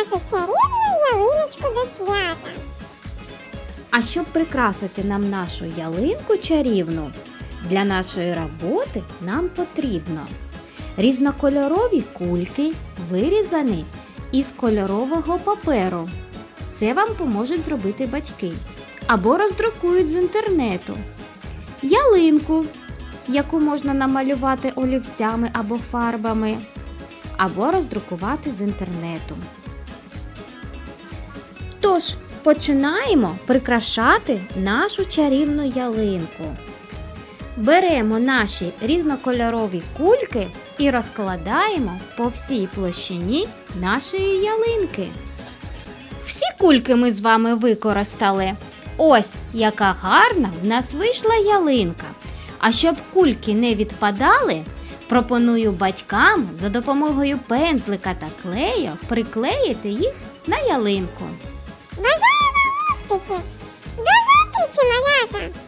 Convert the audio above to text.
нашу чарівну ялиночку до свята. А щоб прикрасити нам нашу ялинку чарівну, для нашої роботи нам потрібно різнокольорові кульки, вирізані із кольорового паперу. Це вам поможуть зробити батьки. Або роздрукують з інтернету. Ялинку, яку можна намалювати олівцями або фарбами, або роздрукувати з інтернету. Тож, починаємо прикрашати нашу чарівну ялинку. Беремо наші різнокольорові кульки і розкладаємо по всій площині нашої ялинки. Всі кульки ми з вами використали. Ось яка гарна в нас вийшла ялинка. А щоб кульки не відпадали, пропоную батькам за допомогою пензлика та клею приклеїти їх на ялинку. Бажаю вам успіхів! До зустрічі, малята!